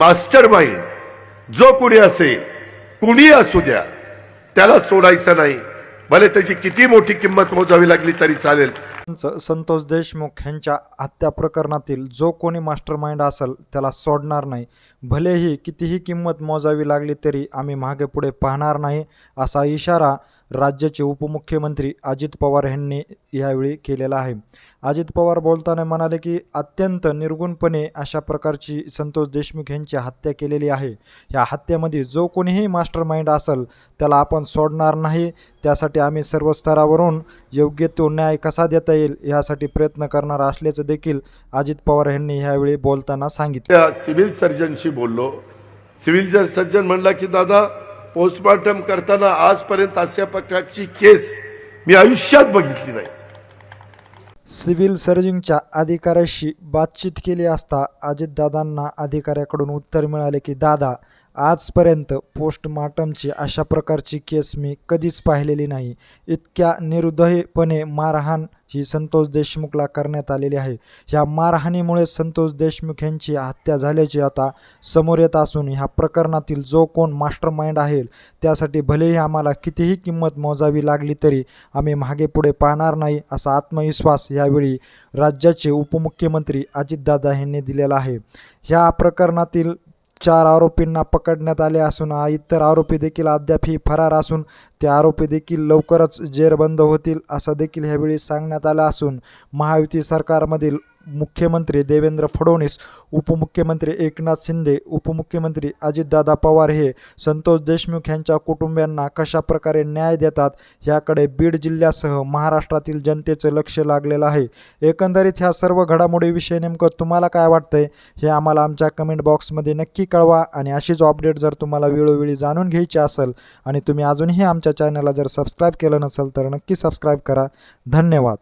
Master mind जो कुणी असेल कुणी असू द्या त्याला सोडायचं नाही. भले त्याची किती मोठी किंमत मोजावी लागली तरी चालेल. संतोष देशमुख यांच्या हत्या प्रकरणातील जो कोणी मास्टर माइंड असेल त्याला सोडणार नाही. भलेही कितीही किंमत मोजावी लागली तरी आम्ही मागे पुढे पाहणार नाही असा इशारा राज्याचे उपमुख्यमंत्री अजित पवार यांनी यावेळी केलेला आहे. अजित पवार बोलताना म्हणाले की अत्यंत निर्गुणपणे अशा प्रकारची संतोष देशमुख यांची हत्या केलेली आहे. या हत्येमध्ये जो कोणीही मास्टर माइंड असेल त्याला आपण सोडणार नाही. त्यासाठी आम्ही सर्व स्तरावरून योग्य तो न्याय कसा देता येईल यासाठी प्रयत्न करणार असल्याचं देखील अजित पवार यांनी यावेळी बोलताना सांगितलं. सिव्हिल सर्जनशी बोललो. सिव्हिल सर्जन म्हणला की दादा पोस्टमॉर्टम करताना आजपर्यंत अशा प्रकारची केस मी आयुष्यात बघितली नाही. सिव्हिल सर्जनच्या अधिकाऱ्याशी बातचीत केली असता अजितदादांना अधिकाऱ्याकडून उत्तर मिळाले की दादा आजपर्यंत पोस्टमार्टमची अशा प्रकारची केस मी कधीच पाहिलेली नाही. इतक्या निर्दयपणे मारहाण ही संतोष देशमुखला करण्यात आलेली आहे. ह्या मारहाणीमुळे संतोष देशमुख यांची हत्या झाल्याची आता समोर येत असून ह्या प्रकरणातील जो कोण मास्टर माइंड आहे त्यासाठी भलेही आम्हाला कितीही किंमत मोजावी लागली तरी आम्ही मागे पुढे पाहणार नाही असा आत्मविश्वास यावेळी राज्याचे उपमुख्यमंत्री अजितदादा यांनी दिलेला आहे. ह्या प्रकरणातील चार आरोपींना पकडण्यात आले असून इतर आरोपी देखील अद्यापही फरार असून ते आरोपी देखील लवकरच जेरबंद होतील असं देखील ह्यावेळी सांगण्यात आलं असून महायुती सरकारमधील मुख्यमंत्री देवेंद्र फडणवीस उपमुख्यमंत्री एकनाथ शिंदे उपमुख्यमंत्री अजितदादा पवार हे संतोष देशमुख यांच्या कुटुंबियांना कशा प्रकारे न्याय देतात याकडे बीड जिल्ह्यासह महाराष्ट्रातील जनतेचं लक्ष लागलेलं आहे. एकंदरीत ह्या सर्व घडामोडीविषयी नेमकं तुम्हाला काय वाटतंय हे आम्हाला आमच्या कमेंट बॉक्समध्ये नक्की कळवा आणि अशीच अपडेट जर तुम्हाला वेळोवेळी जाणून घ्यायची असेल आणि तुम्ही अजूनही आमच्या चॅनलला जर सबस्क्राईब केलं नसेल तर नक्की सबस्क्राईब करा. धन्यवाद.